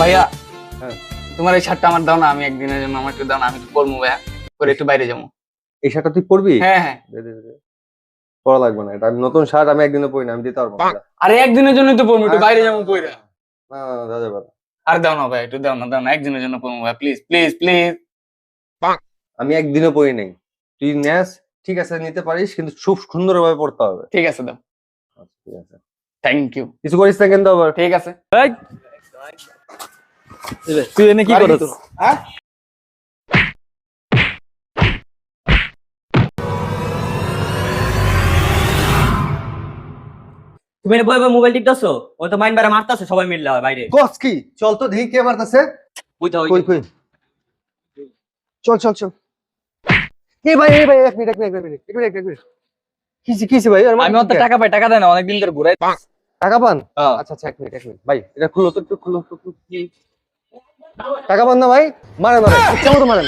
ভাইয়া হ্যাঁ। তোমার এই শার্টটা আমার দাও না আমি একদিনের জন্য আমার একটু দাও না আমি একটু পরবো ভাইয়া করে একটু বাইরে যাব। এই শার্টটা তুই পরবি? হ্যাঁ হ্যাঁ। দে, দে, দে, দে। পরা লাগবে না এটা আমি নতুন শার্ট আমি একদিনও পরি না আমি দিতে পারব না। আরে একদিনের জন্য তো পরবো একটু বাইরে যাব পইরা। না না, দেওয়া যাবে না। আর দাও না ভাই একটু দাও না দাও না একদিনের জন্য পরবো ভাই প্লিজ প্লিজ প্লিজ আমি একদিনও পরি নাই। তুই নেস ঠিক আছে নিতে পারিস কিন্তু খুব সুন্দরভাবে পড়তে হবে। ঠিক আছে দাও। আচ্ছা, ঠিক আছে। থ্যাংক ইউ কিছু করিস না কিন্তু আবার? ঠিক আছে। তুই এনে কি করো হ্যাঁ? তুমি বই বই মোবাইল টিপতেছো? ও তো মাইন্ড বারে মারতাছে সবাই মিললে হয় বাইরে। কস কি? চল তো দেখি কে মারতেছে। বুঝতে কই কই? চল চল চল। এ ভাই এ ভাই এক মিনিট এক মিনিট এক মিনিট এক মিনিট এক মিনিট ভাই? আমি অত টাকা পাই টাকা দেয় না অনেকদিন ধরে ঘুরাই টাকা পান? হ্যাঁ। আচ্ছা আচ্ছা এক মিনিট এক মিনিট। ভাই এটা খুলো তো একটু খুলো। টাকা পান না ভাই? মারেন মারেন। ইচ্ছা মতো মারেন।